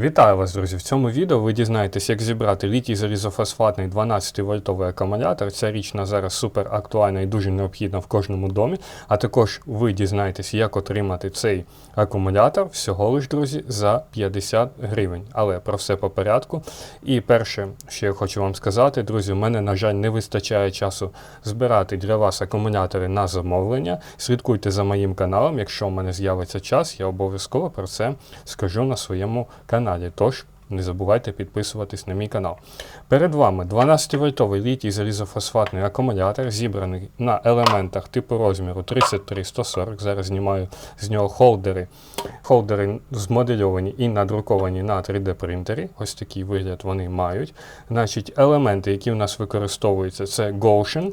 Вітаю вас, друзі! В цьому відео ви дізнаєтесь, як зібрати літій залізофосфатний 12-вольтовий акумулятор. Ця річ на зараз супер актуальна і дуже необхідна в кожному домі. А також ви дізнаєтесь, як отримати цей акумулятор всього лиш, друзі, за 50 гривень. Але про все по порядку. І перше, що я хочу вам сказати, друзі, у мене, на жаль, не вистачає часу збирати для вас акумулятори на замовлення. Слідкуйте за моїм каналом. Якщо у мене з'явиться час, я обов'язково про це скажу на своєму каналі. Тож не забувайте підписуватись на мій канал. Перед вами 12-вольтовий літій залізофосфатний акумулятор, зібраний на елементах типу розміру 33-140. Зараз знімаю з нього холдери. Холдери змодельовані і надруковані на 3D принтері. Ось такий вигляд вони мають. Значить, елементи, які в нас використовуються, це Goshen.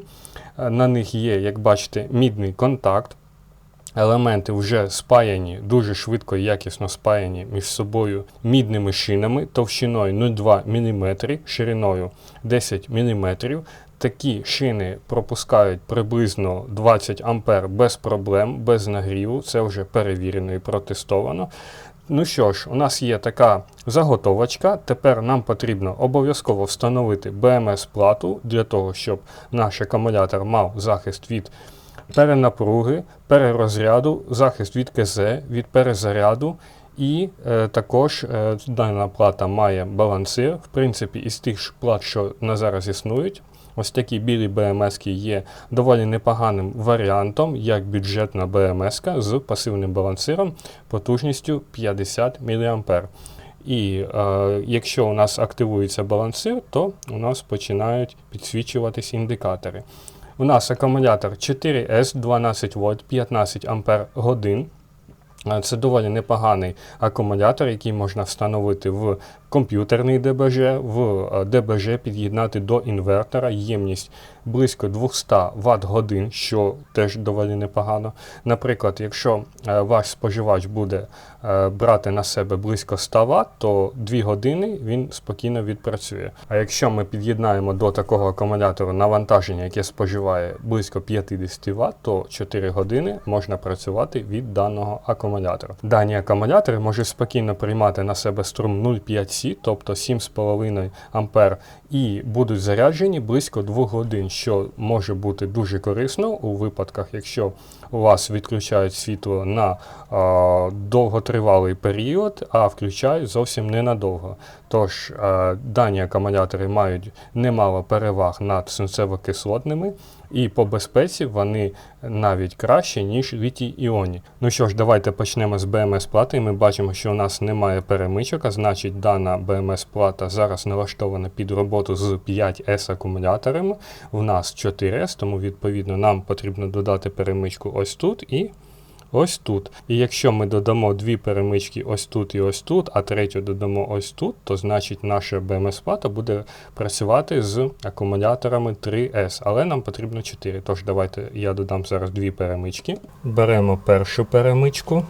Е, На них є, як бачите, мідний контакт. Елементи вже спаяні, дуже швидко і якісно спаяні між собою мідними шинами товщиною 0,2 мм, шириною 10 мм. Такі шини пропускають приблизно 20 А без проблем, без нагріву. Це вже перевірено і протестовано. Ну що ж, у нас є така заготовочка. Тепер нам потрібно обов'язково встановити BMS-плату для того, щоб наш акумулятор мав захист від перенапруги, перерозряду, захист від КЗ, від перезаряду. І е, також е, дана плата має балансир. В принципі, із тих ж плат, що на зараз існують. Ось такі білі БМС є доволі непоганим варіантом, як бюджетна БМС з пасивним балансиром потужністю 50 мА. І е, якщо у нас активується балансир, то у нас починають підсвічуватись індикатори. У нас акумулятор 4S 12 вольт 15 ампер годин. Е, Це доволі непоганий акумулятор, який можна встановити в комп'ютерний ДБЖ, в е, ДБЖ під'єднати до інвертора, ємність близько 200 Вт годин, що теж доволі непогано. Наприклад, якщо е, ваш споживач буде е, брати на себе близько 100 Вт, то 2 години він спокійно відпрацює. А якщо ми під'єднаємо до такого акумулятору навантаження, яке споживає близько 50 Вт, то 4 години можна працювати від даного акумулятора. Дані акумулятори можуть спокійно приймати на себе струм 0,5 С, тобто 7,5 А, і будуть заряджені близько 2 годин, що може бути дуже корисно у випадках, якщо у вас відключають світло на а, довготривалий період, а включають зовсім ненадовго. Тож а, дані акумулятори мають немало переваг над свинцево-кислотними, і по безпеці вони навіть краще, ніж літій іоні. Ну що ж, давайте почнемо з БМС-плати. Ми бачимо, що у нас немає перемичок, а значить дана БМС-плата зараз налаштована під роботу з 5С акумуляторами. У нас 4С, тому відповідно нам потрібно додати перемичку ось тут і ось тут. І якщо ми додамо дві перемички ось тут і ось тут, а третю додамо ось тут, то значить наша БМС-плата буде працювати з акумуляторами 3С, але нам потрібно 4. Тож давайте я додам зараз дві перемички. Беремо першу перемичку.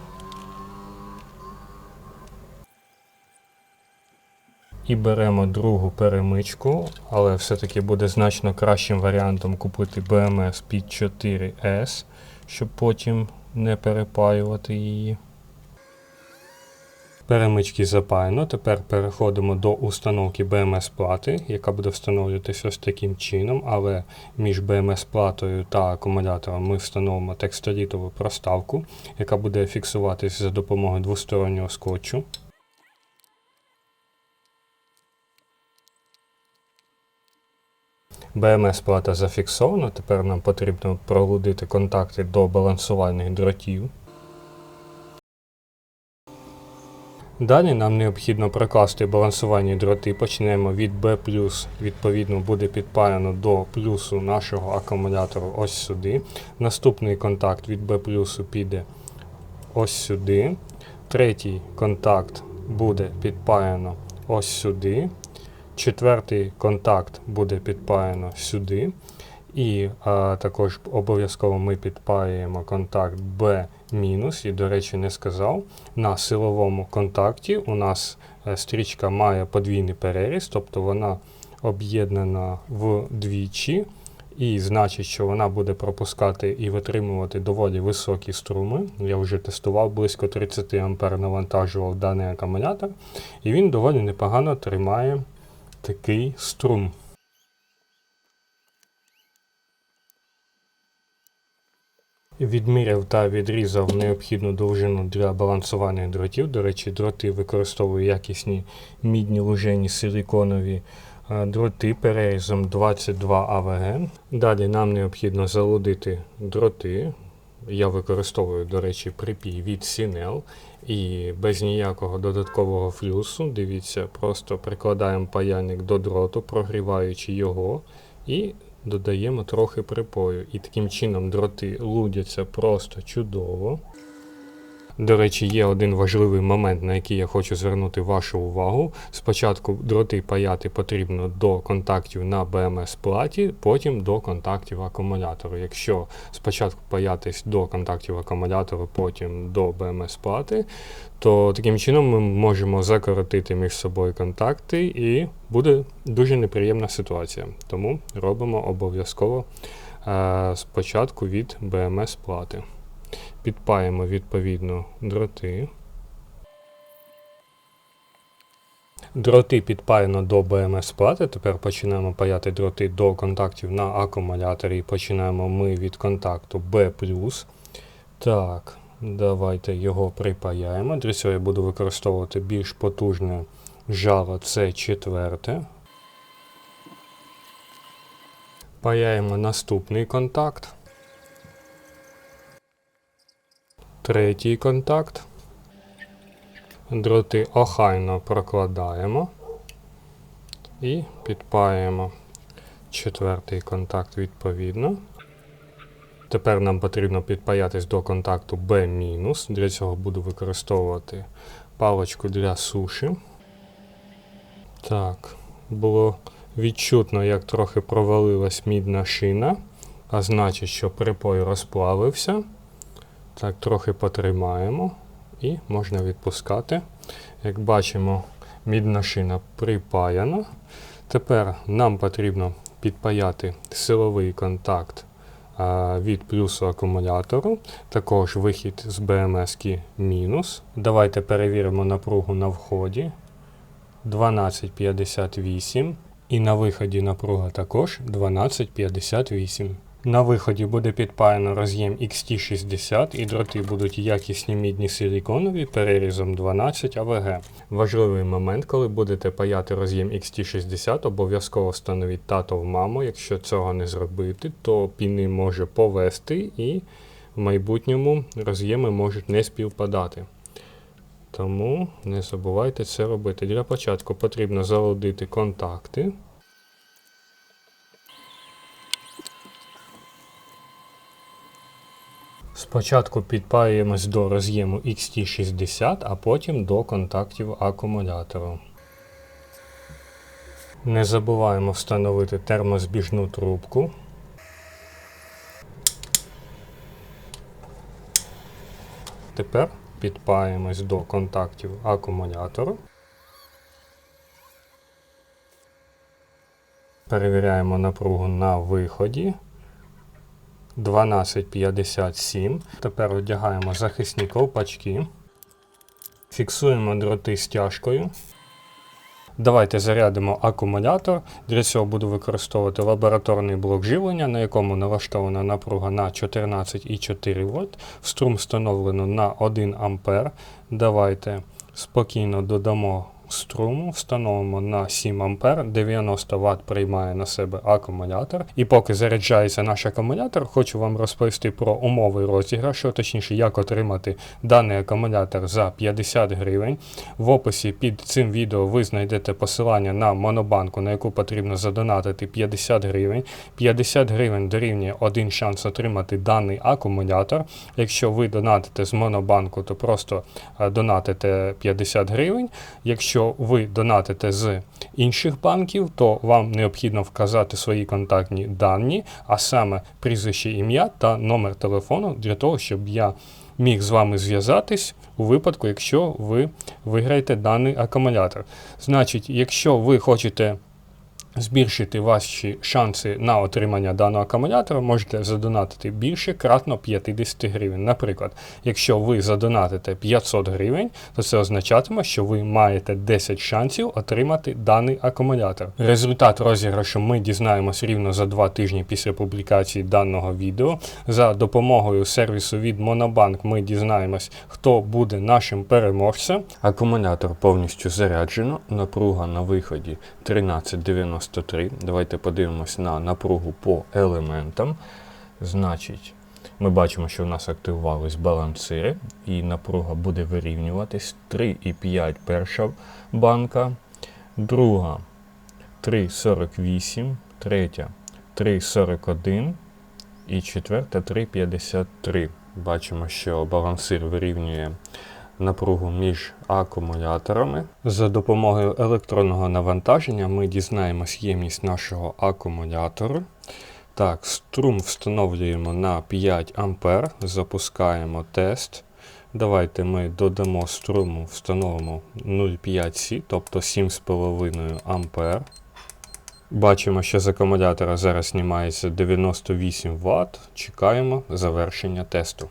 І беремо другу перемичку, але все-таки буде значно кращим варіантом купити BMS під 4S, щоб потім не перепаювати її. Перемички запаяно. Тепер переходимо до установки BMS плати, яка буде встановлюватися ось таким чином, але між BMS платою та акумулятором ми встановимо текстолітову проставку, яка буде фіксуватися за допомогою двостороннього скотчу. BMS плата зафіксована. Тепер нам потрібно пролудити контакти до балансувальних дротів. Далі нам необхідно прокласти балансувальні дроти. Почнемо від B+, відповідно буде підпаяно до плюсу нашого акумулятору ось сюди. Наступний контакт від B піде ось сюди. Третій контакт буде підпаяно ось сюди. Четвертий контакт буде підпаяно сюди. І а, також обов'язково ми підпаюємо контакт B-. І, до речі, не сказав. На силовому контакті у нас е, стрічка має подвійний переріз, тобто вона об'єднана вдвічі. І значить, що вона буде пропускати і витримувати доволі високі струми. Я вже тестував близько 30 А навантажував даний акумулятор, і він доволі непогано тримає такий струм. Відміряв та відрізав необхідну довжину для балансування дротів. До речі, дроти використовую якісні мідні лужені силіконові е, дроти перерізом 22 АВГ. Далі нам необхідно залудити дроти. Я використовую, до речі, припій від Сінел і без ніякого додаткового флюсу. Дивіться, просто прикладаємо паяльник до дроту, прогріваючи його, і додаємо трохи припою. І таким чином дроти лудяться просто чудово. До речі, є один важливий момент, на який я хочу звернути вашу увагу. Спочатку дроти паяти потрібно до контактів на БМС платі, потім до контактів акумулятору. Якщо спочатку паятись до контактів акумулятору, потім до БМС плати, то таким чином ми можемо закоротити між собою контакти і буде дуже неприємна ситуація. Тому робимо обов'язково е, спочатку від БМС плати. Підпаємо відповідно дроти. Дроти підпаяно до БМС плати. Тепер починаємо паяти дроти до контактів на акумуляторі. І починаємо ми від контакту B. Так, давайте його припаяємо. Для цього я буду використовувати більш потужне жало це четверте. Паяємо наступний контакт. Третій контакт. Дроти охайно прокладаємо і підпаємо четвертий контакт відповідно. Тепер нам потрібно підпаятись до контакту B-. Для цього буду використовувати паличку для суші. Так, було відчутно, як трохи провалилась мідна шина, а значить, що припой розплавився. Так, трохи потримаємо і можна відпускати. Як бачимо, мідна шина припаяна. Тепер нам потрібно підпаяти силовий контакт від плюсу акумулятору, також вихід з БМС мінус. Давайте перевіримо напругу на вході 1258. І на виході напруга також 1258. На виході буде підпаяно роз'єм XT60 і дроти будуть якісні мідні силіконові перерізом 12 АВГ. Важливий момент, коли будете паяти роз'єм XT60, обов'язково встановіть в маму. Якщо цього не зробити, то піни може повести і в майбутньому роз'єми можуть не співпадати. Тому не забувайте це робити. Для початку потрібно залудити контакти. Спочатку підпаюємось до роз'єму XT60, а потім до контактів акумулятору. Не забуваємо встановити термозбіжну трубку. Тепер підпаємось до контактів акумулятору. Перевіряємо напругу на виході. 1257. Тепер одягаємо захисні ковпачки. Фіксуємо дроти стяжкою. Давайте зарядимо акумулятор. Для цього буду використовувати лабораторний блок живлення, на якому налаштована напруга на 14,4 вольт. Струм встановлено на 1 А. Давайте спокійно додамо струму, встановимо на 7 А, 90 Вт приймає на себе акумулятор. І поки заряджається наш акумулятор, хочу вам розповісти про умови розіграшу, точніше, як отримати даний акумулятор за 50 гривень. В описі під цим відео ви знайдете посилання на монобанку, на яку потрібно задонатити 50 гривень. 50 гривень дорівнює один шанс отримати даний акумулятор. Якщо ви донатите з монобанку, то просто е, донатите 50 гривень. Якщо Якщо ви донатите з інших банків, то вам необхідно вказати свої контактні дані, а саме прізвище ім'я та номер телефону для того, щоб я міг з вами зв'язатись у випадку, якщо ви виграєте даний акумулятор. Значить, якщо ви хочете збільшити ваші шанси на отримання даного акумулятора, можете задонатити більше кратно 50 гривень. Наприклад, якщо ви задонатите 500 гривень, то це означатиме, що ви маєте 10 шансів отримати даний акумулятор. Результат розіграшу ми дізнаємось рівно за 2 тижні після публікації даного відео. За допомогою сервісу від Monobank ми дізнаємось, хто буде нашим переможцем. Акумулятор повністю заряджено, напруга на виході 1393. Давайте подивимось на напругу по елементам. Значить, ми бачимо, що в нас активувались балансири, і напруга буде вирівнюватись. 3,5 перша банка, друга 3,48, третя 3,41 і четверта 3,53. Бачимо, що балансир вирівнює напругу між акумуляторами. За допомогою електронного навантаження ми дізнаємось ємність нашого акумулятору. Так, струм встановлюємо на 5 А, запускаємо тест. Давайте ми додамо струму, встановимо 0,5 С, тобто 7,5 А. Бачимо, що з акумулятора зараз знімається 98 Вт. Чекаємо завершення тесту.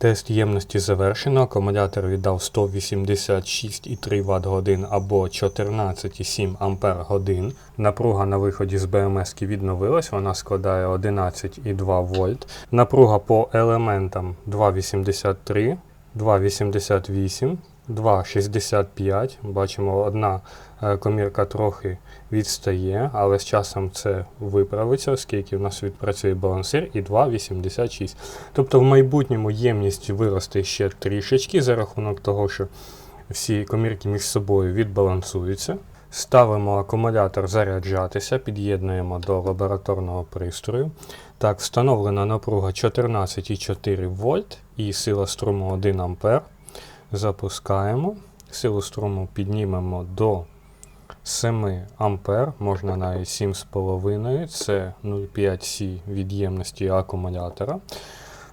Тест ємності завершено. Акумулятор віддав 186,3 Вт годин або 14,7 Ампер годин. Напруга на виході з БМС відновилась, вона складає 11,2 вольт. Напруга по елементам 2,83, 2,88, 2,65. Бачимо, одна е, комірка трохи відстає, але з часом це виправиться, оскільки в нас відпрацює балансир і 2,86. Тобто в майбутньому ємність виросте ще трішечки за рахунок того, що всі комірки між собою відбалансуються. Ставимо акумулятор заряджатися, під'єднуємо до лабораторного пристрою. Так, встановлена напруга 14,4 вольт і сила струму 1 А. Запускаємо. Силу струму піднімемо до 7 ампер, можна навіть 7,5, це 0,5 С від'ємності акумулятора.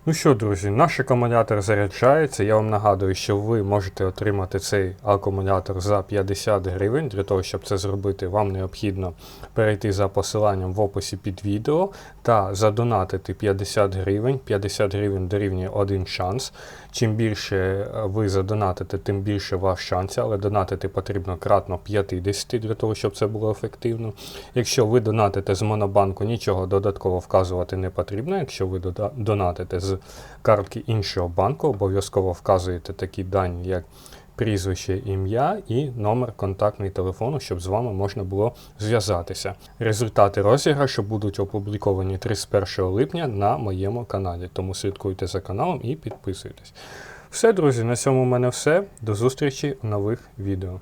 Ну що, друзі, наш акумулятор заряджається. Я вам нагадую, що ви можете отримати цей акумулятор за 50 гривень. Для того, щоб це зробити, вам необхідно перейти за посиланням в описі під відео та задонатити 50 гривень. 50 гривень дорівнює один шанс. Чим більше ви задонатите, тим більше ваш шанс, але донатити потрібно кратно 50 для того, щоб це було ефективно. Якщо ви донатите з монобанку, нічого додатково вказувати не потрібно. Якщо ви донатите з картки іншого банку, обов'язково вказуєте такі дані, як прізвище, ім'я і номер контактний телефону, щоб з вами можна було зв'язатися. Результати розіграшу будуть опубліковані 31 липня на моєму каналі, тому слідкуйте за каналом і підписуйтесь. Все, друзі, на цьому в мене все. До зустрічі в нових відео.